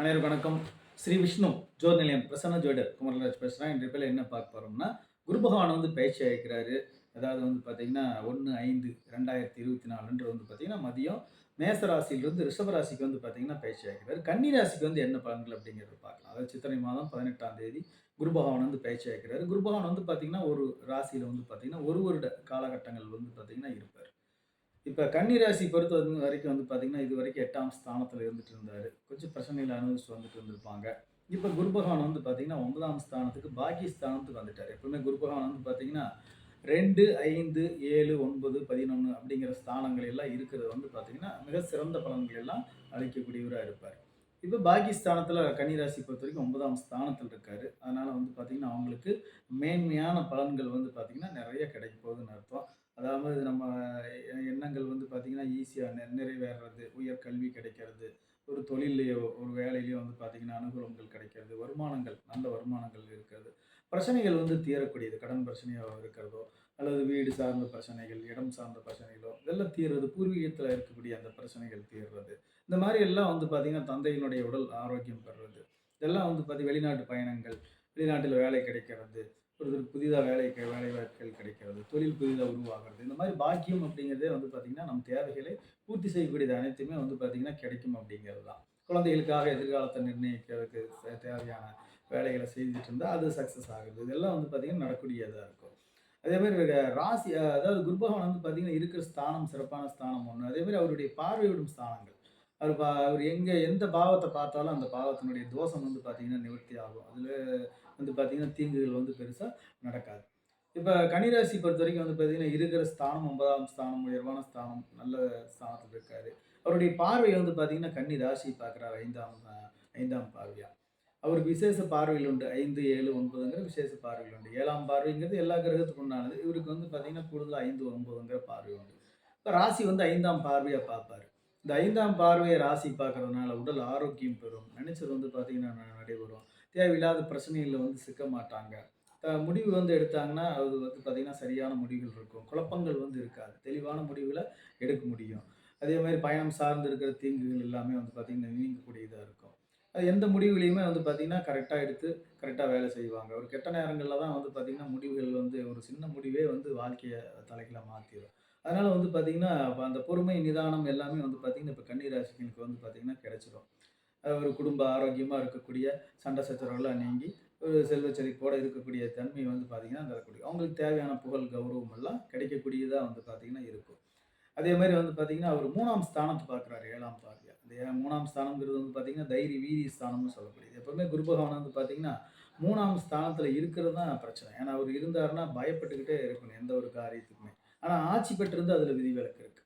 அனைவரும் வணக்கம். ஸ்ரீ விஷ்ணு ஜோர் நிலையம் பிரசன்ன ஜோடர் குமரராஜ் பேசுகிறேன் இன்றைய பேர் என்ன பார்க்க போகிறோம்னா குரு பகவான் வந்து பயிற்சி அழைக்கிறாரு அதாவது வந்து பார்த்தீங்கன்னா ஒன்று ஐந்து ரெண்டாயிரத்தி இருபத்தி நாலுன்றது வந்து பார்த்தீங்கன்னா மதியம் மேச ரிஷபராசிக்கு ராசிக்கு வந்து பார்த்தீங்கன்னா பயிற்சி அழைக்கிறாரு கன்னி ராசிக்கு வந்து என்ன பலன்கள் அப்படிங்கிறத பார்க்கலாம். அதாவது சித்திரை மாதம் பதினெட்டாம் தேதி குரு பகவான் வந்து பயிற்சி அழைக்கிறாரு குரு பகவான் வந்து பார்த்தீங்கன்னா ஒரு ராசியில் வந்து பார்த்தீங்கன்னா ஒரு வருட காலகட்டங்கள் வந்து பார்த்தீங்கன்னா இருப்பார். இப்போ கன்னிராசி பொறுத்த வந்து வரைக்கும் வந்து பார்த்தீங்கன்னா இது வரைக்கும் எட்டாம் ஸ்தானத்தில் இருந்துட்டு இருந்தார். கொஞ்சம் பிரச்சனைகளை அனுபவிச்சு வந்துட்டு இருந்திருப்பாங்க. இப்போ குரு பகவான் வந்து பார்த்தீங்கன்னா ஒன்பதாம் ஸ்தானத்துக்கு பாக்கிய ஸ்தானத்துக்கு வந்துட்டார். எப்பவுமே குரு பகவான் வந்து பார்த்தீங்கன்னா ரெண்டு ஐந்து ஏழு ஒன்பது பதினொன்று அப்படிங்கிற ஸ்தானங்கள் எல்லாம் இருக்கிறது வந்து பார்த்தீங்கன்னா மிக சிறந்த பலன்கள் எல்லாம் அளிக்கக்கூடியவராக இருப்பார். இப்போ பாகிஸ்தானத்தில் கன்னிராசி பொறுத்த வரைக்கும் ஒன்பதாம் ஸ்தானத்தில் இருக்கார். அதனால் வந்து பார்த்திங்கன்னா அவங்களுக்கு மேன்மையான பலன்கள் வந்து பார்த்திங்கன்னா நிறைய கிடைக்க போகுதுன்னு அர்த்தம். அதாவது நம்ம எண்ணங்கள் வந்து பார்த்திங்கன்னா ஈஸியாக நிறைவேறது உயர் கல்வி கிடைக்கிறது ஒரு தொழிலையோ ஒரு வேலையிலையோ வந்து பார்த்திங்கன்னா அனுகூலங்கள் கிடைக்கிறது வருமானங்கள் நல்ல வருமானங்கள் இருக்கிறது. பிரச்சனைகள் வந்து தீரக்கூடியது கடன் பிரச்சனையாக இருக்கிறதோ அல்லது வீடு சார்ந்த பிரச்சனைகள் இடம் சார்ந்த பிரச்சனைகளோ இதெல்லாம் தீர்றது பூர்வீகத்தில் இருக்கக்கூடிய அந்த பிரச்சனைகள் தீர்றது. இந்த மாதிரி எல்லாம் வந்து பார்த்திங்கன்னா தந்தையினுடைய உடல் ஆரோக்கியம் பெறுறது. இதெல்லாம் வந்து பார்த்தி வெளிநாட்டு பயணங்கள் வெளிநாட்டில் வேலை கிடைக்கிறது ஒருத்தருக்கு புதிதாக வேலை வேலை வாய்ப்புகள் கிடைக்கிறது தொழில் புதிதாக உருவாகிறது. இந்த மாதிரி பாக்கியம் அப்படிங்கிறதே வந்து பார்த்திங்கன்னா நம் தேவைகளை பூர்த்தி செய்யக்கூடியது அனைத்துமே வந்து பார்த்திங்கன்னா கிடைக்கும் அப்படிங்கிறது தான். குழந்தைகளுக்காக எதிர்காலத்தை நிர்ணயிக்கிறதுக்கு தேவையான வேலைகளை செஞ்சுட்டு இருந்தால் அது சக்ஸஸ் ஆகுது. இதெல்லாம் வந்து பார்த்திங்கன்னா நடக்கூடியதாக இருக்கும். அதே மாதிரி ராசி அதாவது குருபகவான் வந்து பார்த்திங்கன்னா இருக்கிற ஸ்தானம் சிறப்பான ஸ்தானம் ஒன்று அதே மாதிரி அவருடைய பார்வையிடும் ஸ்தானங்கள். அவர் பா அவர் எங்கே எந்த பாவத்தை பார்த்தாலும் அந்த பாவத்தினுடைய தோஷம் வந்து பார்த்திங்கன்னா நிவர்த்தி ஆகும். அதில் வந்து பார்த்திங்கன்னா தீங்குகள் வந்து பெருசாக நடக்காது. இப்போ கனிராசி பொறுத்த வரைக்கும் வந்து பார்த்திங்கன்னா இருக்கிற ஸ்தானம் ஒன்பதாம் ஸ்தானம் உயர்வான ஸ்தானம் நல்ல ஸ்தானத்தில் இருக்கார். அவருடைய பார்வை வந்து பார்த்திங்கன்னா கன்னி ராசி பார்க்குறாரு ஐந்தாம் ஐந்தாம் பார்வையாக அவர் விசேஷ பார்வையில் உண்டு. ஐந்து ஏழு ஒன்பதுங்கிற விசேஷ பார்வையில் உண்டு. ஏழாம் பார்வைங்கிறது எல்லா கிரகத்துக்கு உண்டானது. இவருக்கு வந்து பார்த்திங்கன்னா கூடுதல் ஐந்து ஒன்பதுங்கிற பார்வை உண்டு. இப்போ ராசி வந்து ஐந்தாம் பார்வையாக பார்ப்பார். இந்த ஐந்தாம் பார்வையை ராசி பார்க்கறதுனால உடல் ஆரோக்கியம் பெறும். நினைச்சது வந்து பார்த்தீங்கன்னா நடைபெறும். தேவையில்லாத பிரச்சனைகளில் வந்து சிக்க மாட்டாங்க. முடிவு வந்து எடுத்தாங்கன்னா அது வந்து பார்த்திங்கன்னா சரியான முடிவுகள் இருக்கும். குழப்பங்கள் வந்து இருக்காது. தெளிவான முடிவுகளை எடுக்க முடியும். அதே மாதிரி பயணம் சார்ந்து இருக்கிற தீங்குகள் எல்லாமே வந்து பார்த்திங்கன்னா நீங்கக்கூடியதாக இருக்கும். அது எந்த முடிவுலையுமே வந்து பார்த்திங்கன்னா கரெக்டாக எடுத்து கரெக்டாக வேலை செய்வாங்க. ஒரு கெட்ட நேரங்களில் தான் வந்து பார்த்திங்கன்னா முடிவுகள் வந்து ஒரு சின்ன முடிவே வந்து வாழ்க்கையை தலைகளை மாற்றிடும் அதனால் வந்து பார்த்திங்கன்னா அந்த பொறுமை நிதானம் எல்லாமே வந்து பார்த்திங்கன்னா இப்போ கன்னிராசிகளுக்கு வந்து பார்த்திங்கன்னா கிடச்சிடும் ஒரு குடும்ப ஆரோக்கியமாக இருக்கக்கூடிய சண்டை சச்சரவுலாம் நீங்கி ஒரு செல்வ இருக்கக்கூடிய தன்மை வந்து பார்த்திங்கன்னா தரக்கூடிய அவங்களுக்கு தேவையான புகழ் கௌரவம் எல்லாம் கிடைக்கக்கூடியதாக வந்து பார்த்திங்கன்னா இருக்கும். அதே மாதிரி வந்து பார்த்திங்கன்னா அவர் மூணாம் ஸ்தானத்தை பார்க்குறாரு ஏழாம் பார்வையா. அந்த மூணாம் ஸ்தானங்கிறது வந்து பார்த்திங்கன்னா தைரி வீதி ஸ்தானம்னு சொல்லக்கூடியது. எப்போவுமே குரு பகவான் வந்து பார்த்திங்கன்னா மூணாம் ஸ்தானத்தில் இருக்கிறது தான் பிரச்சனை. ஏன்னா அவர் இருந்தாருன்னா பயப்பட்டுக்கிட்டே இருக்கணும் எந்த ஒரு காரியத்துக்குமே. ஆனால் ஆட்சி பெற்றிருந்து அதில் விதிவிலக்கு இருக்குது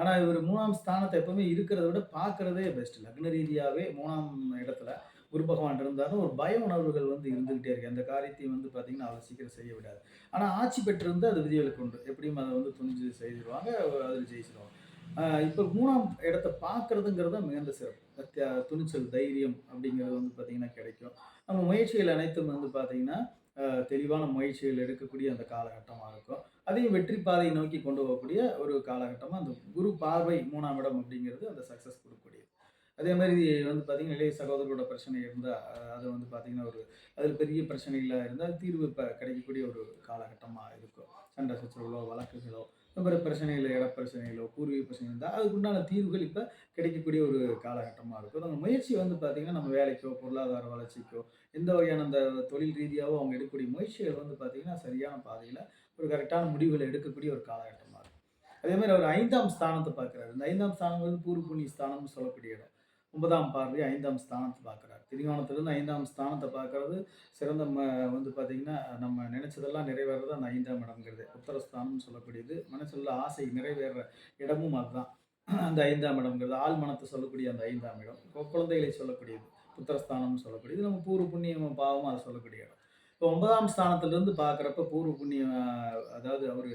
ஆனால் இவர் மூணாம் ஸ்தானத்தை எப்பவுமே இருக்கிறத விட பார்க்குறதே பெஸ்ட் லக்ன ரீதியாகவே மூணாம் இடத்துல குரு பகவான் இருந்தாலும் ஒரு பய உணர்வுகள் வந்து இருந்துகிட்டே இருக்கு. அந்த காரியத்தையும் வந்து பார்த்தீங்கன்னா அவ்வளோ சீக்கிரம் செய்ய விடாது. ஆனால் ஆட்சி பெற்றிருந்து அது விதிவிலக்கு உண்டு. எப்படியும் அதை வந்து துணிஞ்சு செய்திருவாங்க அதில் ஜெயிச்சிருவாங்க. இப்போ மூணாம் இடத்த பார்க்குறதுங்கிறது மிகுந்த சிறப்பு. துணிச்சல் தைரியம் அப்படிங்கிறது வந்து பார்த்திங்கன்னா கிடைக்கும். நம்ம முயற்சிகள் அனைத்தும் வந்து பார்த்திங்கன்னா தெளிவான முயற்சிகள் எடுக்கக்கூடிய அந்த காலகட்டமாக இருக்கும். அதையும் வெற்றி பாதையை நோக்கி கொண்டு போகக்கூடிய ஒரு காலகட்டமாக அந்த குரு பார்வை மூணாம் இடம் அப்படிங்கிறது அந்த சக்ஸஸ் கொடுக்கக்கூடியது. அதே மாதிரி வந்து பார்த்திங்கன்னா இளைய சகோதரரோட பிரச்சனை இருந்தால் அது வந்து பார்த்திங்கன்னா ஒரு அதில் பெரிய பிரச்சனைகளாக இருந்தால் தீர்வு இப்போ கிடைக்கக்கூடிய ஒரு காலகட்டமாக இருக்கும். சண்டை சச்சரவுகளோ வழக்குகளோ இந்த மாதிரி இட பிரச்சனைகளோ பூர்வீக பிரச்சனை இருந்தால் அதுக்குண்டான தீர்வுகள் இப்போ கிடைக்கக்கூடிய ஒரு காலகட்டமாக இருக்கும். அந்த முயற்சி வந்து பார்த்திங்கன்னா நம்ம வேலைக்கோ பொருளாதார வளர்ச்சிக்கோ எந்த வகையான அந்த தொழில் ரீதியாகவோ அவங்க எடுக்கக்கூடிய முயற்சிகள் வந்து பார்த்திங்கன்னா சரியான பாதையில் ஒரு கரெக்டான முடிவுகளை எடுக்கக்கூடிய ஒரு காலகட்டமாக இருக்கும். அதே மாதிரி அவர் ஐந்தாம் ஸ்தானத்தை பார்க்குறாரு இந்த ஐந்தாம் ஸ்தானம் வந்து பூர்வ புண்ணிய ஸ்தானம்னு சொல்லக்கூடிய இடம். ஒன்பதாம் பார்வை ஐந்தாம் ஸ்தானத்தை பார்க்குறார். திரிகோணத்துலேருந்து ஐந்தாம் ஸ்தானத்தை பார்க்கறது. சிறந்த ம வந்து பார்த்திங்கன்னா நம்ம நினச்சதெல்லாம் நிறைவேறது அந்த ஐந்தாம் இடம்ங்கிறது. உத்தரஸ்தானம்னு சொல்லக்கூடியது. மனசில் ஆசை நிறைவேற இடமும் அதுதான். அந்த ஐந்தாம் இடம்ங்கிறது. ஆள் மனத்தை சொல்லக்கூடிய அந்த ஐந்தாம் இடம். குழந்தைகளை சொல்லக்கூடியது. புத்திரஸ்தானம்னு சொல்லக்கூடியது. நம்ம பூர்வ புண்ணியம் பாவம் அதை சொல்லக்கூடிய இடம். இப்போ ஒன்பதாம் ஸ்தானத்திலிருந்து பார்க்குறப்ப பூர்வ புண்ணியம் அதாவது அவர்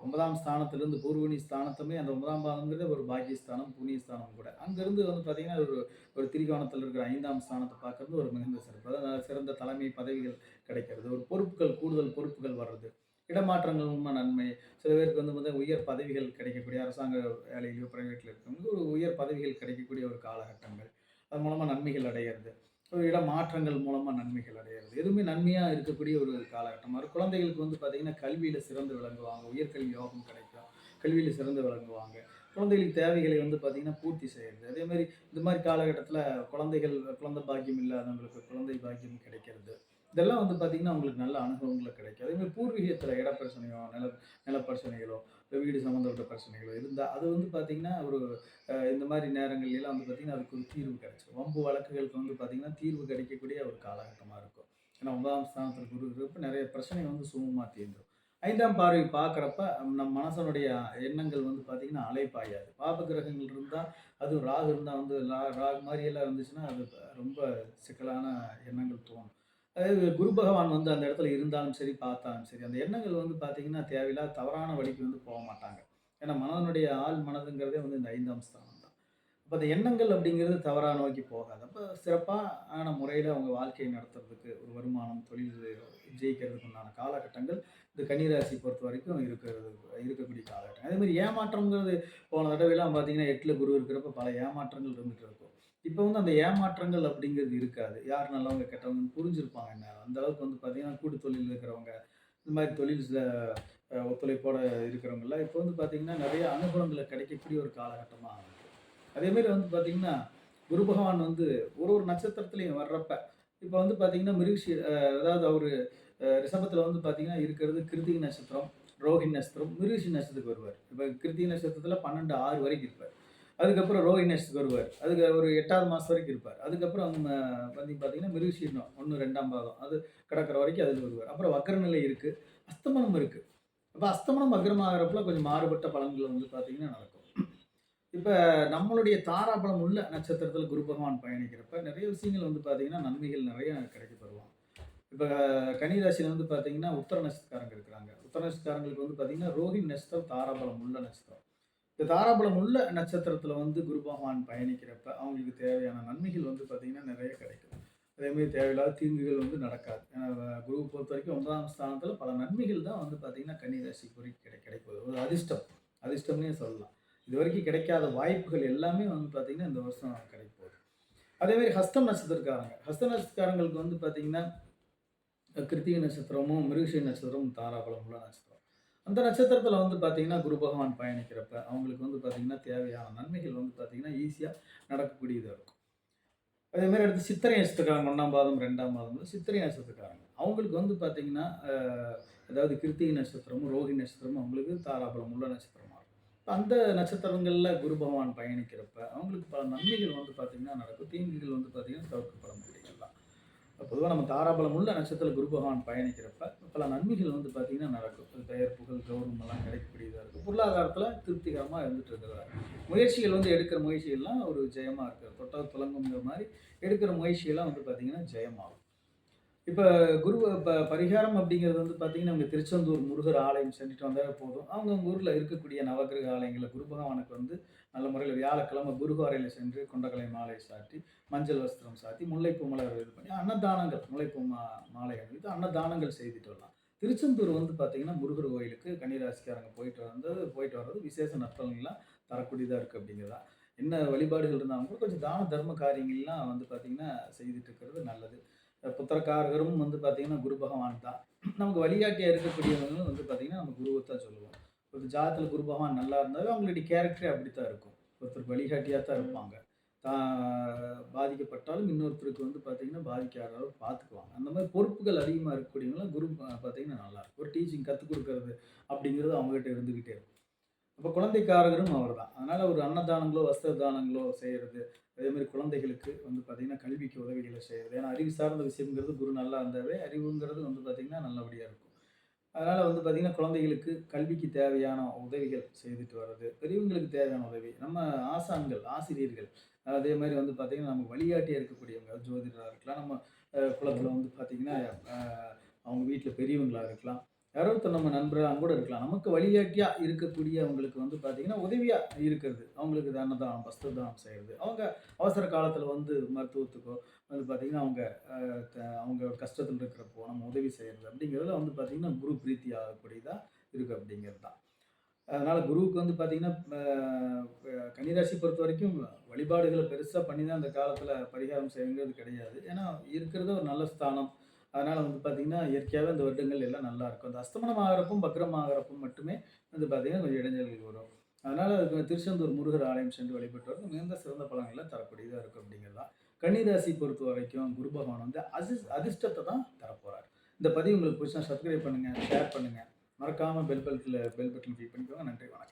ஒன்பதாம் ஸ்தானத்திலிருந்து பூர்வணி ஸ்தானத்துமே அந்த ஒன்பதாம் பாதங்கிறது ஒரு பாக்கியஸ்தானம் புண்ணியஸ்தானம் கூட. அங்கேருந்து வந்து பார்த்திங்கன்னா ஒரு ஒரு திரிகோணத்தில் இருக்கிற ஐந்தாம் ஸ்தானத்தை பார்க்குறது ஒரு மிகுந்த சிறப்பு. அதாவது சிறந்த தலைமை பதவிகள் கிடைக்கிறது. ஒரு பொறுப்புகள் கூடுதல் பொறுப்புகள் வர்றது. இடமாற்றங்கள் உண்மை நன்மை. சில பேருக்கு வந்து வந்து உயர் பதவிகள் கிடைக்கக்கூடிய அரசாங்க வேலையிலோ ப்ரைவேட்டில் இருக்கவங்க ஒரு உயர் பதவிகள் கிடைக்கக்கூடிய ஒரு காலகட்டங்கள். அது மூலமாக நன்மைகள் அடைகிறது ஒரு இட மாற்றங்கள் மூலமாக நன்மைகள் அடையிறது எதுவுமே நன்மையாக இருக்கக்கூடிய ஒரு காலகட்டமாக இருக்கும் குழந்தைகளுக்கு வந்து பார்த்திங்கன்னா கல்வியில் சிறந்து விளங்குவாங்க. உயர்கல்வி யோகம் கிடைக்கும். கல்வியில் சிறந்து விளங்குவாங்க. குழந்தைகளுக்கு தேவைகளை வந்து பார்த்திங்கன்னா பூர்த்தி செய்கிறது அதே மாதிரி இந்த மாதிரி காலகட்டத்தில் குழந்தைகள் குழந்தை பாக்கியம் இல்லாதவங்களுக்கு குழந்தை பாக்கியம் கிடைக்கிறது. இதெல்லாம் வந்து பார்த்திங்கன்னா அவங்களுக்கு நல்ல அனுபவங்களை கிடைக்கும். அதே மாதிரி பூர்வீகத்தில் இட பிரச்சனையோ நில நிலப்பிரச்சனைகளோ வீடு சம்மந்தப்பட்ட பிரச்சனைகளோ இருந்தால் அது வந்து பார்த்திங்கன்னா ஒரு இந்த மாதிரி நேரங்கள்லாம் வந்து பார்த்திங்கன்னா அதுக்கு ஒரு தீர்வு கிடைச்சிடும் வம்பு வழக்குகளுக்கு வந்து பார்த்திங்கன்னா தீர்வு கிடைக்கக்கூடிய ஒரு காலகட்டமாக இருக்கும். ஏன்னா ஒன்பதாம் ஸ்தானத்தில் குரு இருக்கிறப்ப நிறைய பிரச்சனை வந்து சுமமாக தீர்ந்துடும் ஐந்தாம் பார்வை பார்க்குறப்ப நம்ம மனசனுடைய எண்ணங்கள் வந்து பார்த்திங்கன்னா அலைப்பாயாது. பாப கிரகங்கள் இருந்தால் அதுவும் ராகு இருந்தால் வந்து ரா ராகு மாதிரியெல்லாம் இருந்துச்சுன்னா அது ரொம்ப சிக்கலான எண்ணங்கள் தோணும். குரு பகவான் வந்து அந்த இடத்துல இருந்தாலும் சரி பார்த்தாலும் சரி அந்த எண்ணங்கள் வந்து பார்த்திங்கன்னா தேவையில்லாத தவறான வழிக்கு வந்து போக மாட்டாங்க. ஏன்னா மனதனுடைய ஆள் மனதுங்கிறதே வந்து இந்த ஐந்தாம் ஸ்தானம் தான். அப்போ அந்த எண்ணங்கள் அப்படிங்கிறது தவறாக நோக்கி போகாது. அப்போ சிறப்பான முறையில் அவங்க வாழ்க்கையை நடத்துறதுக்கு ஒரு வருமானம் தொழில் ஜெயிக்கிறதுக்கு உண்டான காலகட்டங்கள் இந்த கன்னிராசி பொறுத்த வரைக்கும் இருக்கிறது இருக்கக்கூடிய காலகட்டம். அதே மாதிரி ஏமாற்றம்ங்கிறது போன தடவைலாம் பார்த்தீங்கன்னா எட்டில் குரு இருக்கிறப்ப பல ஏமாற்றங்கள் இருந்துகிட்டு இருக்கும். இப்போ வந்து அந்த ஏமாற்றங்கள் அப்படிங்கிறது இருக்காது. யார் நல்லவங்க கெட்டவங்கன்னு புரிஞ்சிருப்பாங்க என்ன? அந்த அளவுக்கு வந்து பார்த்தீங்கன்னா கூட்டு தொழில் இருக்கிறவங்க இந்த மாதிரி தொழில் ஒத்துழைப்போட இருக்கிறவங்கலாம் இப்போ வந்து பார்த்தீங்கன்னா நிறைய அனுகூலங்களை கிடைக்கக்கூடிய ஒரு காலகட்டமாக இருக்குது அதேமாரி வந்து பார்த்தீங்கன்னா குரு பகவான் வந்து ஒரு ஒரு நட்சத்திரத்துலையும் வர்றப்ப இப்போ வந்து பார்த்தீங்கன்னா மிருகஷி அதாவது அவர் ரிஷபத்தில் வந்து பார்த்தீங்கன்னா இருக்கிறது கிருத்திகை நட்சத்திரம் ரோஹிணி நட்சத்திரம் மிருகஷி நட்சத்திரத்துக்கு வருவார். இப்போ கிருத்திகை நட்சத்திரத்தில் பன்னெண்டு ஆறு வரைக்கும் இருப்பார். அதுக்கப்புறம் ரோஹிணி வருவார். அதுக்கு ஒரு எட்டாவது மாதம் வரைக்கும் இருப்பார். அதுக்கப்புறம் அவங்க வந்து பார்த்தீங்கன்னா மிருகசீர்ணம் ஒன்று ரெண்டாம் பாதம் அது கிடக்கிற வரைக்கும் அதில் வருவார். அப்புறம் வக்கரநிலை இருக்குது அஸ்தமனம் இருக்குது அப்போ அஸ்தமனம் வக்ரமாகிறப்பல கொஞ்சம் மாறுபட்ட பலன்கள் வந்து பார்த்தீங்கன்னா நடக்கும். இப்போ நம்மளுடைய தாராபலம் உள்ள நட்சத்திரத்தில் குரு பகவான் பயணிக்கிறப்ப நிறைய விஷயங்கள் வந்து பார்த்தீங்கன்னா நன்மைகள் நிறைய கிடைக்க பெறுவாங்க இப்போ கன்னிராசியில் வந்து பார்த்தீங்கன்னா உத்தர நட்சத்திரக்காரங்க இருக்கிறாங்க. உத்தர நட்சத்திரக்காரங்களுக்கு வந்து பார்த்தீங்கன்னா ரோஹிணி நட்சத்திரம் தாராபலம் உள்ள நட்சத்திரம். இந்த தாராபலம் உள்ள நட்சத்திரத்தில் வந்து குரு பகவான் பயணிக்கிறப்ப அவங்களுக்கு தேவையான நன்மைகள் வந்து பார்த்தீங்கன்னா நிறைய கிடைக்கும். அதேமாதிரி தேவையில்லாத தீங்குகள் வந்து நடக்காது. ஏன்னா குருவை பொறுத்த வரைக்கும் ஒன்பதாம் ஸ்தானத்தில் பல நன்மைகள் தான் வந்து பார்த்தீங்கன்னா கன்னிராசி குறிக்கு கிடை கிடைப்பது. ஒரு அதிர்ஷ்டம். அதிர்ஷ்டம்னே சொல்லலாம். இது வரைக்கும் கிடைக்காத வாய்ப்புகள் எல்லாமே வந்து பார்த்தீங்கன்னா இந்த வருஷம் கிடைப்போகுது அதேமாரி அதேமாதிரி ஹஸ்தம் நட்சத்திரக்காரங்க. ஹஸ்த நட்சத்திரக்காரங்களுக்கு வந்து பார்த்தீங்கன்னா கிருத்திகை நட்சத்திரமும் மிருகஷி நட்சத்திரமும் தாராபலம் உள்ள நட்சத்திரம். அந்த நட்சத்திரத்தில் வந்து பார்த்தீங்கன்னா குரு பகவான் பயணிக்கிறப்ப அவங்களுக்கு வந்து பார்த்தீங்கன்னா தேவையான நன்மைகள் வந்து பார்த்தீங்கன்னா ஈஸியாக நடக்கக்கூடியதாக இருக்கும். அதேமாதிரி அடுத்து சித்திரை நட்சத்திரக்காரங்க ஒன்றாம் பாதம் ரெண்டாம் பாதம் சித்திரை நட்சத்திரக்காரங்க. அவங்களுக்கு வந்து பார்த்தீங்கன்னா அதாவது கிருத்திகை நட்சத்திரமும் ரோஹி நட்சத்திரமும் அவங்களுக்கு தாராபலம் உள்ள நட்சத்திரமாக இருக்கும். அந்த நட்சத்திரங்களில் குரு பகவான் பயணிக்கிறப்ப அவங்களுக்கு பல நன்மைகள் வந்து பார்த்தீங்கன்னா நடக்கும். தீங்குகள் வந்து பார்த்தீங்கன்னா தவிர்க்கப்பட முடியும். இப்போ பொதுவாக நம்ம தாராபலம் உள்ள நட்சத்திர குரு பகவான் பயணிக்கிறப்ப பல நன்மைகள் வந்து பார்த்தீங்கன்னா நடக்கும். பெயர் புகழ் கௌரவம் எல்லாம் கிடைக்கக்கூடியதாக இருக்கும். பொருளாதாரத்தில் திருப்திகரமாக இருந்துட்டு இருக்கிறதா முயற்சிகள் வந்து எடுக்கிற முயற்சிகள்லாம் ஒரு ஜெயமாக இருக்குது தொட்டால் துலங்குங்கிற மாதிரி எடுக்கிற முயற்சிகள்லாம் வந்து பார்த்தீங்கன்னா ஜெயமாகும். இப்போ குரு இப்போ பரிகாரம் அப்படிங்கிறது வந்து பார்த்தீங்கன்னா அவங்க திருச்செந்தூர் முருகர் ஆலயம் சென்றுட்டு வந்தால் போதும். அவங்க ஊரில் இருக்கக்கூடிய நவகிரக ஆலயங்களில் குரு பகவானுக்கு வந்து நல்ல முறையில் வியாழக்கிழமை குருகாரையில் சென்று கொண்டகலை மாலை சாட்டி மஞ்சள் வஸ்திரம் சாத்தி முல்லைப்பூ மலர் இது பண்ணி அன்னதானங்கள் முல்லைப்பூ மா மாலை அணிவித்து அன்னதானங்கள் செய்துட்டு வரலாம். திருச்செந்தூர் வந்து பார்த்தீங்கன்னா முருகர் கோயிலுக்கு கன்னிராசிக்காரங்க போயிட்டு வந்து போயிட்டு வர்றது விசேஷ நற்பலன்கள்லாம் தரக்கூடியதாக இருக்குது அப்படிங்கிறதா. என்ன வழிபாடுகள் இருந்தாலும் கூட கொஞ்சம் தான தர்ம காரியங்கள்லாம் வந்து பார்த்திங்கன்னா செய்துட்டு இருக்கிறது நல்லது. அஹ் புத்திரக்காரகரும் வந்து பார்த்திங்கன்னா குரு பகவான் தான். நமக்கு வழிகாட்டியாக இருக்கக்கூடியவங்களும் வந்து பார்த்தீங்கன்னா நம்ம குருவை தான் சொல்லுவோம். ஒரு ஜாதத்தில் குரு பகவான் நல்லா இருந்தாலும் அவங்களுடைய கேரக்டரே அப்படி தான் இருக்கும். ஒருத்தர் வழிகாட்டியாக தான் இருப்பாங்க. தான் பாதிக்கப்பட்டாலும் இன்னொருத்தருக்கு வந்து பார்த்தீங்கன்னா பாதிக்காத அளவு பார்த்துக்குவாங்க அந்த மாதிரி பொறுப்புகள் அதிகமாக இருக்கக்கூடியவங்களாம் குரு பா- பார்த்தீங்கன்னா நல்லா ஒரு டீச்சிங் கற்றுக் கொடுக்கறது அப்படிங்கிறது அவங்ககிட்ட இருந்துக்கிட்டே இருக்கும். அப்போ குழந்தைக்காரகரும் அவர் தான் அதனால் ஒரு அன்னதானங்களோ வஸ்திர தானங்களோ செய்கிறது அதே மாதிரி குழந்தைகளுக்கு வந்து பார்த்திங்கன்னா கல்விக்கு உதவிகளை செய்கிறது ஏன்னா அறிவு சார்ந்த விஷயங்கிறது குரு நல்லா இருந்தாவே அறிவுங்கிறது வந்து பார்த்திங்கன்னா நல்லபடியாக இருக்கும். அதனால் வந்து பார்த்திங்கன்னா குழந்தைகளுக்கு கல்விக்கு தேவையான உதவிகள் செய்துட்டு வர்றது பெரியவங்களுக்கு தேவையான உதவி. நம்ம ஆசான்கள் ஆசிரியர்கள் அதே மாதிரி வந்து பார்த்திங்கன்னா நமக்கு வழிகாட்டியாக இருக்கக்கூடியவங்க ஜோதிடராக இருக்கலாம். நம்ம குளத்தில் வந்து பார்த்திங்கன்னா அவங்க வீட்டில் பெரியவங்களாக இருக்கலாம். யாரோ ஒருத்தர் நம்ம நண்பராக கூட இருக்கலாம் நமக்கு வழிகாட்டியாக இருக்கக்கூடியவங்களுக்கு வந்து பார்த்திங்கன்னா உதவியாக இருக்கிறது அவங்களுக்கு தானதானம் வஸ்திரதானம் செய்கிறது அவங்க அவசர காலத்தில் வந்து மருத்துவத்துக்கோ வந்து பார்த்திங்கன்னா அவங்க அவங்க கஷ்டத்தில் இருக்கிறப்போ நம்ம உதவி செய்கிறது அப்படிங்கிறதுல வந்து பார்த்திங்கன்னா குரு பிரீத்தி ஆகக்கூடியதாக இருக்குது அப்படிங்கிறது தான் அதனால் குருவுக்கு வந்து பார்த்திங்கன்னா கன்னிராசி பொறுத்த வரைக்கும் வழிபாடுகளை பெருசாக பண்ணி தான் அந்த காலத்தில் பரிகாரம் செய்யணுங்கிறது கிடையாது. ஏன்னா, இருக்கிறது ஒரு நல்ல ஸ்தானம். அதனால் வந்து பார்த்தீங்கன்னா, இயற்கையாகவே அந்த வருடங்கள் எல்லாம் நல்லா இருக்கும் அந்த அஸ்தமனம் ஆகிறப்பும் பக்ரம் ஆகிறப்பும் மட்டுமே வந்து பார்த்தீங்கன்னா, கொஞ்சம் இடைஞ்சல்கள் வரும். அதனால் அதுக்கு திருச்செந்தூர் முருகர் ஆலயம் சென்று வழிபட்டு வரது மிகுந்த சிறந்த பலன்களை தரக்கூடியதாக இருக்கும் அப்படிங்கிறது தான். பொறுத்த வரைக்கும் குரு பகவான் வந்து அசிஸ் அதிர்ஷ்டத்தை தான் தரப்போகிறார் இந்த பதிவு உங்களுக்கு பிடிச்சா சப்ஸ்கிரைப் பண்ணுங்கள் ஷேர் பண்ணுங்கள் மறக்காமல் பெல் பல்ட்ல பெல் பட்டன் கிளிக் பண்ணிக்கோங்க. நன்றி, வணக்கம்.